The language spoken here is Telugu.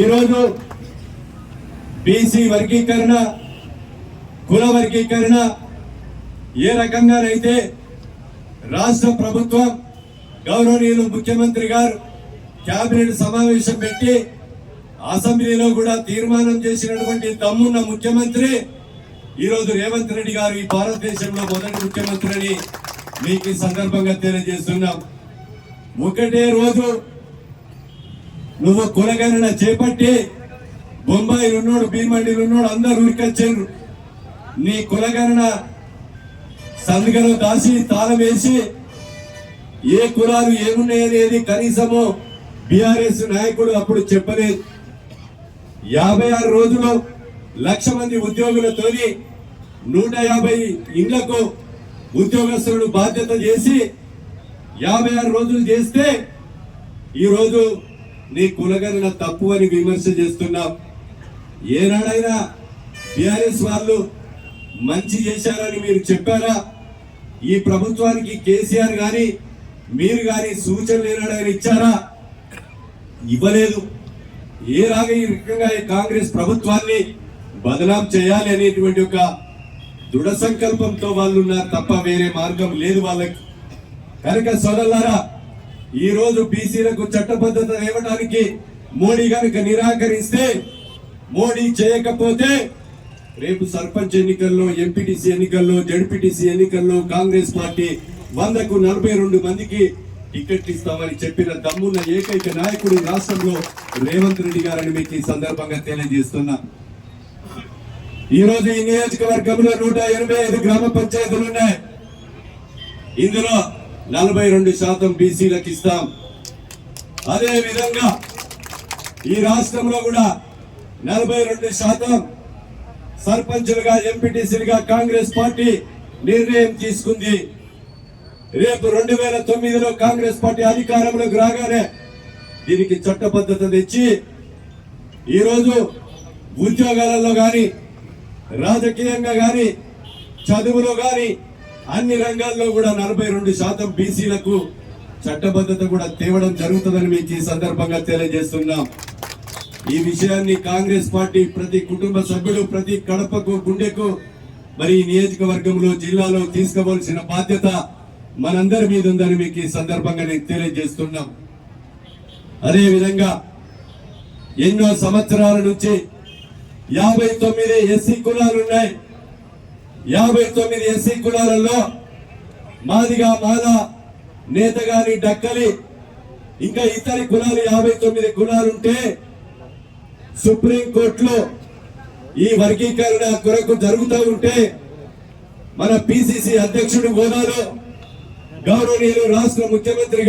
ఈరోజు బీసీ వర్గీకరణ కుల వర్గీకరణ ఏ రకంగానైతే రాష్ట్ర ప్రభుత్వం గౌరవనీయులు ముఖ్యమంత్రి గారు కేబినెట్ సమావేశం పెట్టి అసెంబ్లీలో కూడా తీర్మానం చేసినటువంటి తమ్మున్న ముఖ్యమంత్రి ఈరోజు రేవంత్ రెడ్డి గారు ఈ భారతదేశంలో మొదటి ముఖ్యమంత్రి అని మీకు ఈ సందర్భంగా తెలియజేస్తున్నాం. ఒకటే రోజు నువ్వు కులగణన చేపట్టి బొంబాయిలు ఉన్నాడు భీమండిలు ఉన్నాడు అందరు ఉరికొచ్చారు. నీ కులగణన సందుగలో దాసి తాళం వేసి ఏ కులాలు ఏమున్నాయనేది కనీసము బీఆర్ఎస్ నాయకుడు అప్పుడు చెప్పలేదు. యాభై ఆరు రోజులు లక్ష మంది ఉద్యోగులతోని నూట యాభై ఇండ్లకు ఉద్యోగస్తులను బాధ్యత చేసి యాభై ఆరు రోజులు చేస్తే ఈరోజు నీ కులగణన తప్పు అని విమర్శ చేస్తున్నాం. ఏనాడైనా బీఆర్ఎస్ వాళ్ళు మంచి చేశారని మీరు చెప్పారా? ఈ ప్రభుత్వానికి కేసీఆర్ గాని మీరు గాని సూచనలు ఏనాడైనా ఇచ్చారా? ఇవ్వలేదు. ఏ రాగా ఈ రకంగా ఈ కాంగ్రెస్ ప్రభుత్వాన్ని బదనాం చేయాలి అనేటువంటి ఒక దృఢ సంకల్పంతో వాళ్ళు ఉన్నారు తప్ప వేరే మార్గం లేదు వాళ్ళకి. కనుక సోదరులారా ఈ రోజు బీసీలకు చట్టబద్ధత ఇవ్వడానికి మోడీ కనుక నిరాకరిస్తే మోడీ చేయకపోతే రేపు సర్పంచ్ ఎన్నికల్లో ఎంపీటీసీ ఎన్నికల్లో జడ్పీటీసీ ఎన్నికల్లో కాంగ్రెస్ పార్టీ వందకు నలభై రెండు మందికి టికెట్ ఇస్తామని చెప్పిన దమ్మున్న ఏకైక నాయకుడు రాష్ట్రంలో రేవంత్ రెడ్డి గారని మీకు ఈ సందర్భంగా తెలియజేస్తున్నా. ఈరోజు ఈ నియోజకవర్గంలో నూట ఎనభై ఐదు గ్రామ పంచాయతీలు ఉన్నాయి. ఇందులో నలభై రెండు శాతం బీసీలకు ఇస్తాం. అదే విధంగా ఈ రాష్ట్రంలో కూడా నలభై రెండు శాతం సర్పంచులుగా ఎంపీటీసీలుగా కాంగ్రెస్ పార్టీ నిర్ణయం తీసుకుంది. రేపు రెండు వేల తొమ్మిదిలో కాంగ్రెస్ పార్టీ అధికారంలోకి రాగానే దీనికి చట్టబద్ధత తెచ్చి ఈరోజు ఉద్యోగాలలో కానీ రాజకీయంగా కానీ చదువులో కానీ అన్ని రంగాల్లో కూడా నలభై రెండు శాతం బీసీలకు చట్టబద్ధత కూడా తేవడం జరుగుతుందని మీకు ఈ సందర్భంగా తెలియజేస్తున్నాం. ఈ విషయాన్ని కాంగ్రెస్ పార్టీ ప్రతి కుటుంబ సభ్యుడు ప్రతి కడపకు గుండెకు మరి నియోజకవర్గంలో జిల్లాలో తీసుకోవాల్సిన బాధ్యత మనందరి మీద ఉందని మీకు ఈ సందర్భంగా నేను తెలియజేస్తున్నాం. అదే విధంగా ఎన్నో సంవత్సరాల నుంచి యాభై తొమ్మిది ఎస్సీ కులాలు ఉన్నాయి యాభై తొమ్మిది ఎస్సీ కులాలలో మాదిగా మాల నేతగాని డక్కలి ఇంకా ఇతర కులాలు యాభై తొమ్మిది కులాలుంటే సుప్రీం కోర్టులో ఈ వర్గీకరణ కొరకు జరుగుతూ ఉంటే మన పిసిసి అధ్యక్షుడు హోదాలో గౌరవనీయులు రాష్ట్ర ముఖ్యమంత్రి